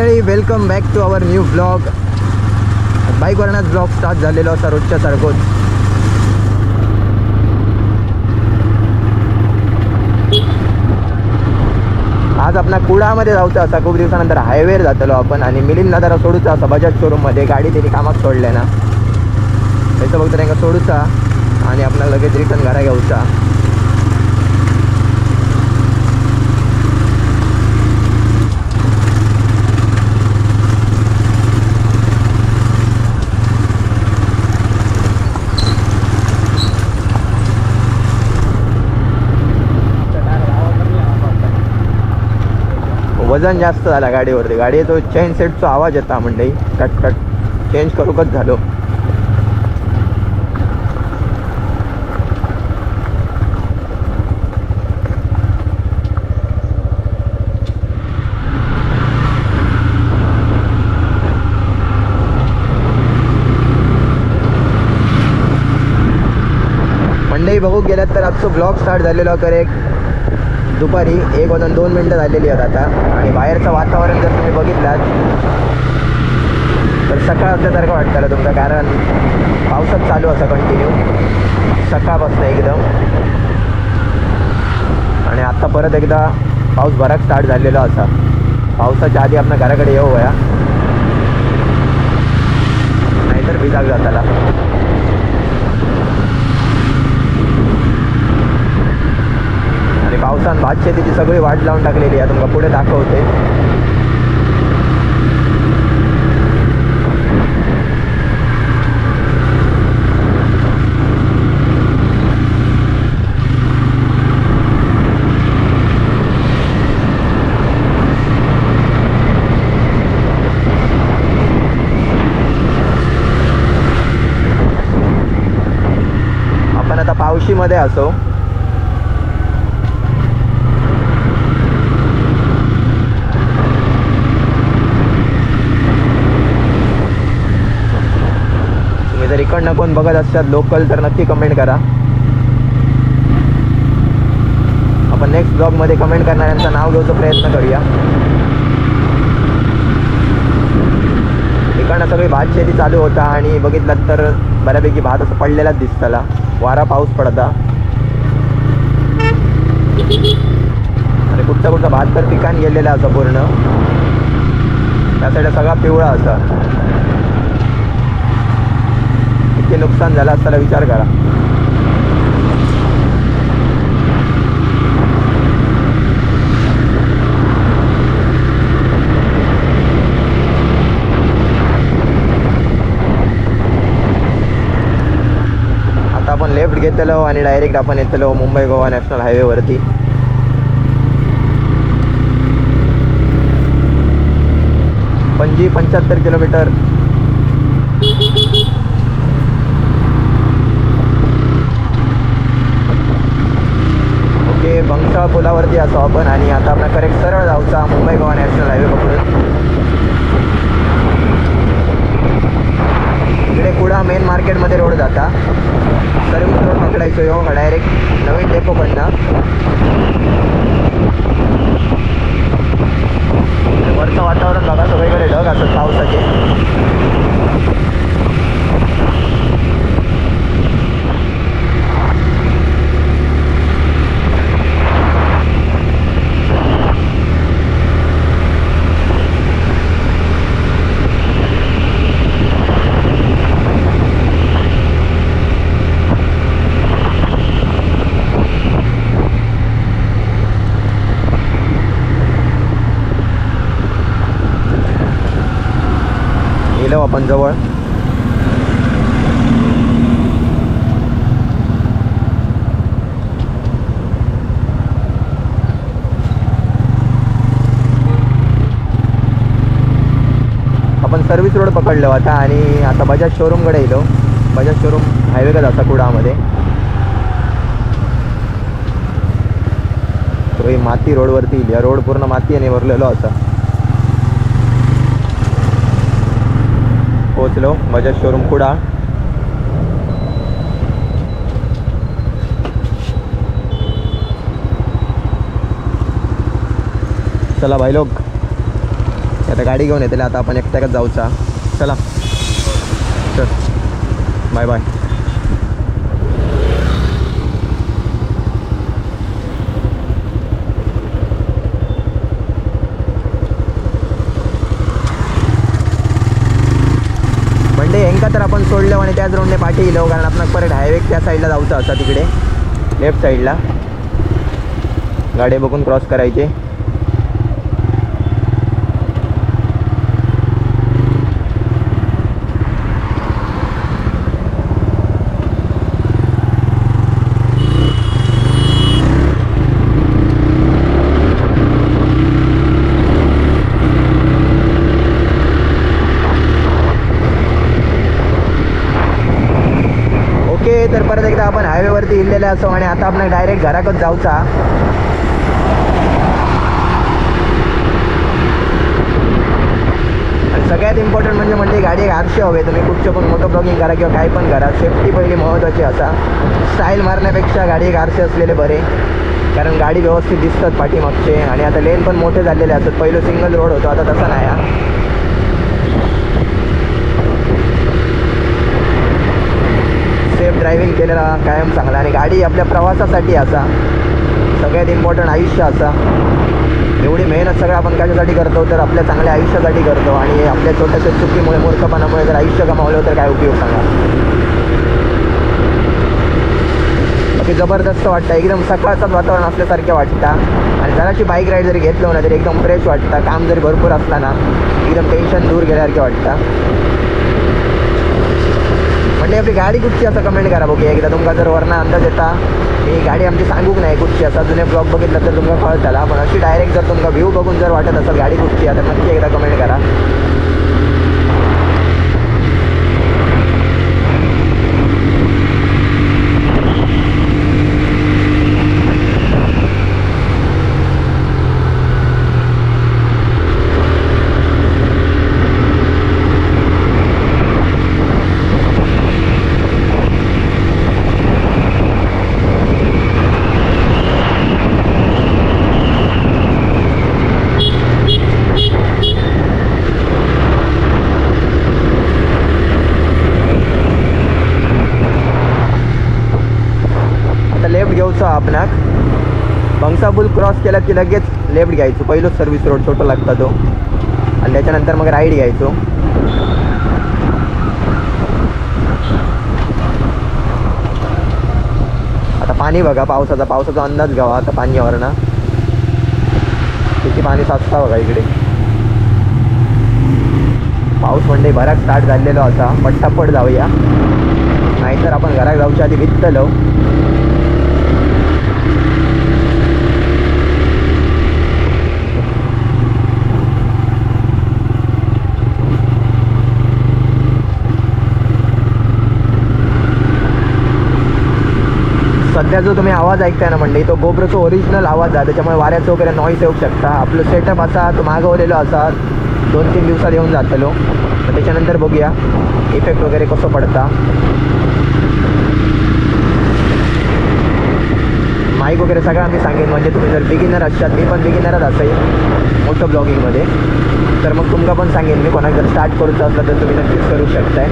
मंडळी welcome back to our new blog बाईकवरनच blog start झालेलो असा रोजच्या सारखोच आज आपण कुडामध्ये जाऊचा असा खूप दिवसानंतर हायवेर जातलो आपण आणि मिलिंद जरा सोडूचा असा बजाज शोरूममध्ये गाडी त्यांनी कामाक सोडले ना. त्याचं फक्त त्यांना सोडूचा आणि आपल्याला लगेच रिटर्न घरा घेऊचा वजन जास्त झाला गाडीवरती. गाडी तो चेन सेटचा आवाज येता मंडई कट कट. चेंज करूकच झालो. मंडई बघू गेलात तर आजचं ब्लॉग स्टार्ट झालेलो तर एक दुपारी एक वाजून दोन मिनटं झालेली आहेत आता. आणि बाहेरचं वातावरण जर तुम्ही बघितलात तर सकाळ असल्यासारखं वाटतं तुमचं कारण पावसात चालू असं कंटिन्यू सकाळपासून एकदम. आणि आत्ता परत एकदा पाऊस बराच स्टार्ट झालेला असा. पावसाच्या आधी आपल्या घराकडे येऊ वया नाहीतर भिजाग जाताला. पावसान भात शेतीची सगळी वाट लावून टाकलेली आहे. तुमका पुढे दाखवते. आपण आता पावशीमध्ये असो तुम्ही कोण बघत असतात लोकल तर नक्की कमेंट करा. आपण नेक्स्ट ब्लॉगमध्ये कमेंट करणाऱ्यांचं नाव घेऊचा प्रयत्न करूया. इकडनं सगळी भात शेती चालू होता आणि बघितलं तर बऱ्यापैकी भात असं पडलेलाच दिसतला वारा पाऊस पडता. आणि कुठचा कुठचा भात तर पिकान गेलेला असा पूर्ण. त्या साईडला सगळा पिवळा असा. किती नुकसान झालं असताना विचार करा. आता आपण लेफ्ट घेतलो आणि डायरेक्ट आपण येतलो मुंबई गोवा नॅशनल हायवेवरती पंजी पंच्याहत्तर किलोमीटर. भंगसाळ पुलावरती असो आपण आणि आता आपला करेक्ट सरळ जाऊचा मुंबई गोवा नॅशनल हायवे पकडून. इकडे कुडा मेन मार्केटमध्ये रोड जाता. सर्विस रोड पकडायचो यो डायरेक्ट नवीन डेपोकडनं वरचं वातावरण बघा सगळीकडे ढग असत पावसाचे गेलो आपण जवळ. आपण सर्व्हिस रोड पकडलो आता आणि आता बजाज शोरूमकडे येलो बजाज शोरूम हायवे का जाता कुडामध्ये तो माती रोडवरती येईल या रोड पूर्ण मातीने भरलेलो असा पोचलो बजाज शोरूम कुडा चला भाई लोक. आता गाडी घेऊन येते आता आपण एकट्याकच जाऊचा. चला. चल. बाय बाय एका तर आपण सोडलं आणि त्याच रोडने पाठी येलो कारण आपण परत हायवे त्या साईडला जाऊचं असा तिकडे. लेफ्ट साईडला गाडी बघून क्रॉस करायचे ओके तर परत एकदा आपण हायवेवरती असो आणि आता आपण डायरेक्ट घराकच जाऊचा आणि सगळ्यात इम्पॉर्टंट म्हणजे म्हणजे गाडी एक आरशे हवे. तुम्ही कुठचं पण मोठं ब्लॉगिंग करा किंवा काही पण करा. सेफ्टी पहिली महत्त्वाची असा. स्टाईल मारण्यापेक्षा गाडी एक आरसे असलेले बरे. कारण गाडी व्यवस्थित दिसतात पाठीमागचे. आणि आता लेन पण मोठे झालेले असतात. पहिलं सिंगल रोड होतो. आता तसा नाही हा. सेफ ड्रायव्हिंग केलेला कायम चांगला आणि गाडी आपल्या प्रवासासाठी असा. सगळ्यात इम्पॉर्टंट आयुष्य असा. एवढी मेहनत सगळं आपण कशासाठी करतो? तर आपल्या चांगल्या आयुष्यासाठी करतो. आणि आपल्या छोट्याशा चुकीमुळे मूर्खपणामुळे जर आयुष्य गमावलं तर काय उपयोग सांगा? बाकी जबरदस्त वाटतं. एकदम सकाळचंच वातावरण असल्यासारखं वाटतं. आणि जराशी बाईक राईड जरी घेतलं ना तरी एकदम फ्रेश वाटतं. काम जरी भरपूर असला ना एकदम टेन्शन दूर गेल्यासारखे वाटतं. म्हणजे आपली गाडी कुठची असं कमेंट करा बघू एकदा तुमका जर वरना अंदाज येता ही गाडी आमची सांगूक नाही कुठची असा जुने ब्लॉग बघितला तर तुमका कळतला. पण अशी डायरेक्ट जर तुमका व्ह्यू बघून जर वाटत असेल गाडी कुठची आहे तर नक्की एकदा कमेंट करा आता लेफ्ट घेऊचं आपणाक बंगसापूल क्रॉस केला की लगेच लेफ्ट घ्यायचो. पहिलोच सर्व्हिस रोड छोटं लागता तो. आणि त्याच्यानंतर मग राईड घ्यायचो. आता पाणी बघा पावसाचा पावसाचा अंदाज घ्यावा आता पाण्यावरनं. किती पाणी साचता बघा इकडे. पाऊस म्हणजे बराच स्टार्ट झालेलो असा पट्टापट जाऊया. नाहीतर आपण घरात जाऊच्या आधी भिजतलो. सध्या जो तुम्ही आवाज ऐकताय ना म्हणजे तो गोब्रोचा ओरिजिनल आवाज आहे. त्याच्यामुळे वाऱ्याचं वगैरे नॉईस येऊ शकता. आपलं सेटअप असा तो मागवलेलो असा दोन तीन दिवसात येऊन जातलो. त्याच्यानंतर बघूया इफेक्ट वगैरे कसं पडता. माईक वगैरे सगळं आम्ही सांगेन. म्हणजे तुम्ही जर बिगिनर असतात मी पण बिगिनरच असेल मोठं ब्लॉगिंगमध्ये तर मग तुमका पण सांगेन मी कोणाला जर स्टार्ट करूचं असलं तर तुम्ही नक्कीच करू शकताय.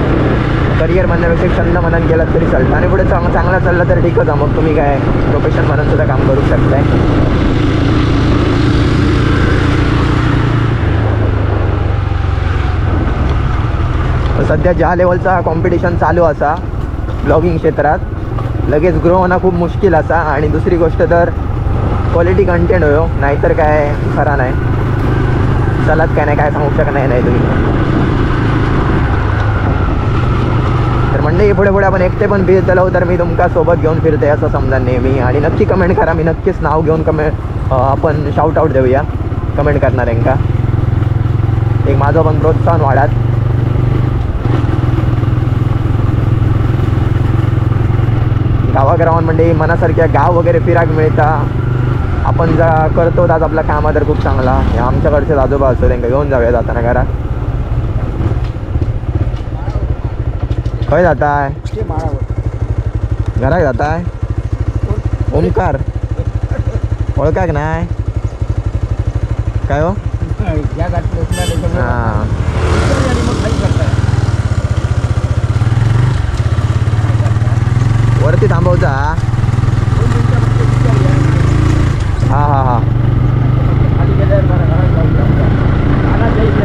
करिअर म्हणण्यापेक्षा छंद म्हणून गेलात तरी चालतं. आणि पुढे चांग चांगला चालला तर ठीकच आहे मग तुम्ही काय प्रोफेशन म्हणून सुद्धा काम करू शकताय. सध्या ज्या लेवलचा कॉम्पिटिशन चालू असा ब्लॉगिंग क्षेत्रात लगेच ग्रो होणं खूप मुश्किल असा. आणि दुसरी गोष्ट तर क्वालिटी कंटेंट होयो. नाहीतर काय खरा नाही. चलात काय नाही काय सांगू शकत नाही नाही तुम्ही. तर म्हणजे पुढे पुढे आपण एकटे पण फिरतलो तर मी तुमका सोबत घेऊन फिरते असं समजा नेहमी आणि नक्की कमेंट करा मी नक्कीच नाव घेऊन कमेंट आपण शाउट आउट देऊया. कमेंट करणाऱ्यांका एक माझं पण प्रोत्साहन वाढात गावाग्रावांमध्ये मनासारख्या गाव वगैरे फिराक मिळता. आपण जा करतो आज आपला कामा तर खूप चांगला हे आमच्याकडचे आजोबा असतो त्यांना घेऊन जाऊया जाताना घरात. खय जाताय घराक जाताय ओमकार ओळखाक नाही? काय हो? हां. वरती थांबवचा दोन मिनिटं फक्त उतरली आणि हा. हा हा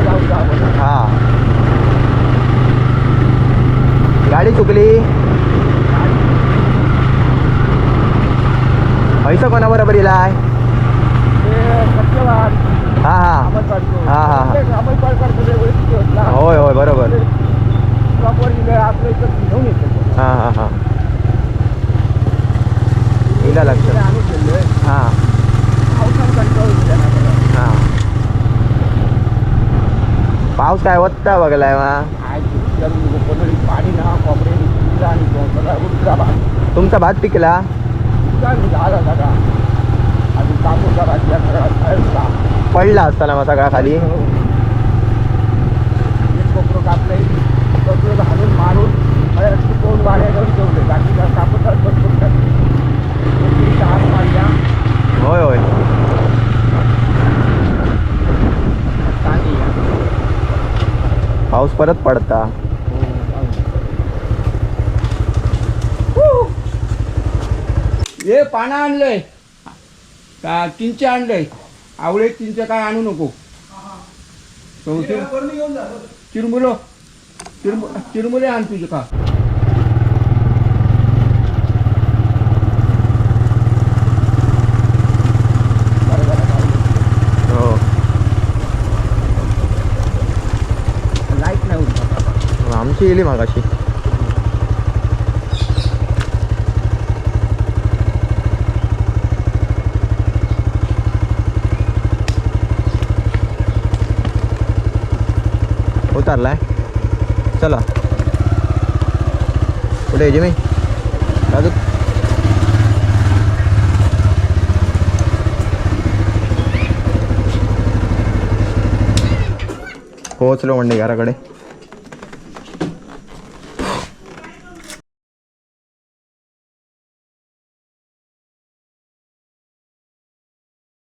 जाऊ हा गाडी चुकली. पैसा कोणाबरोबर इलाय ते हा. हा हा, हा, होय होय बरोबर. येतो हा हा हा. इला लक्ष लक्षात. आणून हा पावसानं कंटाळून गेला ना जरा. हा पाऊस काय वत्ता बघलाय मा? पाणी ना भाग. तुमचा भात पिकला? उतरा आणि झाला सगळा. आणि कापूरचा भाजला सगळा खायचा. पडला असताना मग सगळा खाली एक कोपरं कापलंय कोपरं घालून मारून मला कोण वाड्या घेऊन ठेवले बाकी काय कापूरचाच भरपूर टाकले कोपरीच्या हात मारल्या होय होय पाणी पाऊस परत पडता. हे पानं आणलंय. का चिंचे आणलंय? आवळे चिंचे काय आणू नको. चिरमुलो चिरमु चिरमुले आण तुझे का हो लाइट नाही होत आमची गेली मागाशी. उतरलाय. चला. कुठे यायचे मी दादू पोहोचलो म्हणजे घराकडे.